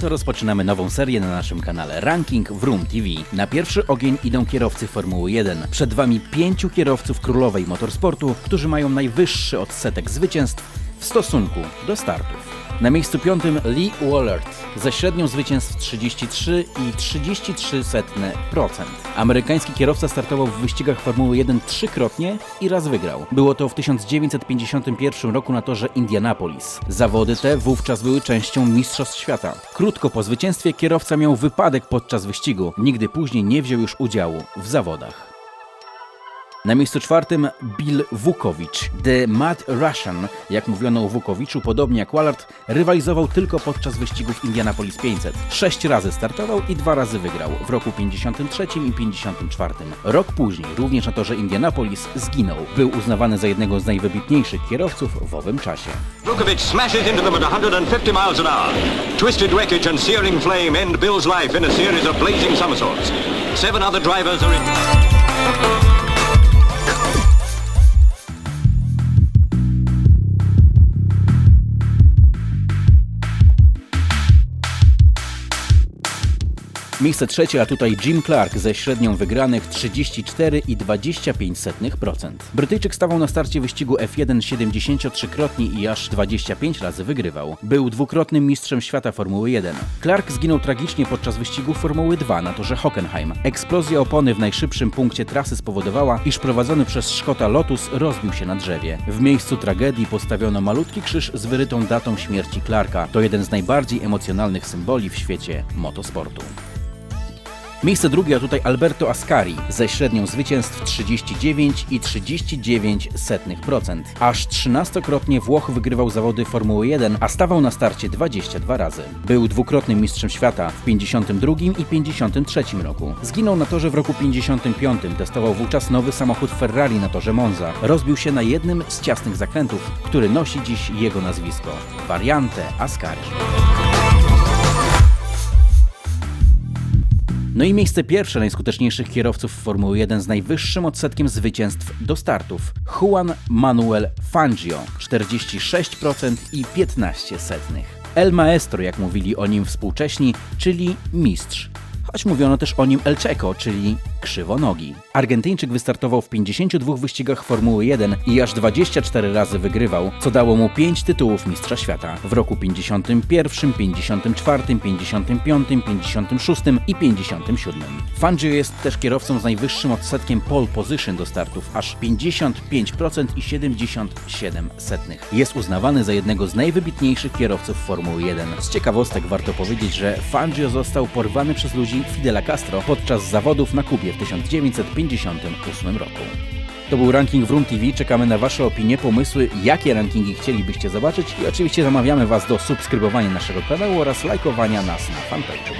To rozpoczynamy nową serię na naszym kanale Ranking w Room TV. Na pierwszy ogień idą kierowcy Formuły 1. Przed Wami pięciu kierowców królowej motorsportu, którzy mają najwyższy odsetek zwycięstw w stosunku do startów. Na miejscu piątym Lee Wallard ze średnią zwycięstw 33 i 33%. Amerykański kierowca startował w wyścigach Formuły 1 trzykrotnie i raz wygrał. Było to w 1951 roku na torze Indianapolis. Zawody te wówczas były częścią Mistrzostw Świata. Krótko po zwycięstwie kierowca miał wypadek podczas wyścigu. Nigdy później nie wziął już udziału w zawodach. Na miejscu czwartym Bill Wukowicz. The Mad Russian, jak mówiono o Wukowiczu, podobnie jak Wallard, rywalizował tylko podczas wyścigów Indianapolis 500. Sześć razy startował i dwa razy wygrał, w roku 53 i 54. Rok później, również na torze Indianapolis, zginął. Był uznawany za jednego z najwybitniejszych kierowców w owym czasie. Vukovic smashes into them at 150 miles an hour. Twisted wreckage and searing flame end Bill's life in a series of blazing somersaults. Seven other drivers are in... Miejsce trzecie, a tutaj Jim Clark ze średnią wygranych 34,25%. Brytyjczyk stawał na starcie wyścigu F1 73-krotnie i aż 25 razy wygrywał. Był dwukrotnym mistrzem świata Formuły 1. Clark zginął tragicznie podczas wyścigu Formuły 2 na torze Hockenheim. Eksplozja opony w najszybszym punkcie trasy spowodowała, iż prowadzony przez Szkota Lotus rozbił się na drzewie. W miejscu tragedii postawiono malutki krzyż z wyrytą datą śmierci Clarka. To jeden z najbardziej emocjonalnych symboli w świecie motosportu. Miejsce drugie, a tutaj Alberto Ascari ze średnią zwycięstw 39,39%. Aż 13-krotnie Włoch wygrywał zawody Formuły 1, a stawał na starcie 22 razy. Był dwukrotnym mistrzem świata w 52 i 53 roku. Zginął na torze w roku 55, testował wówczas nowy samochód Ferrari na torze Monza. Rozbił się na jednym z ciasnych zakrętów, który nosi dziś jego nazwisko. Variante Ascari. No i miejsce pierwsze najskuteczniejszych kierowców Formuły 1 z najwyższym odsetkiem zwycięstw do startów. Juan Manuel Fangio 46% i 15 setnych. El Maestro, jak mówili o nim współcześni, czyli mistrz. Choć mówiono też o nim El Checo, czyli krzywonogi. Argentyńczyk wystartował w 52 wyścigach Formuły 1 i aż 24 razy wygrywał, co dało mu 5 tytułów mistrza świata w roku 51, 54, 55, 56 i 57. Fangio jest też kierowcą z najwyższym odsetkiem pole position do startów, aż 55% i 77 setnych. Jest uznawany za jednego z najwybitniejszych kierowców Formuły 1. Z ciekawostek warto powiedzieć, że Fangio został porwany przez ludzi Fidela Castro podczas zawodów na Kubie w 1958 roku. To był ranking w Room TV. Czekamy na Wasze opinie, pomysły, jakie rankingi chcielibyście zobaczyć i oczywiście zamawiamy Was do subskrybowania naszego kanału oraz lajkowania nas na fanpage'u.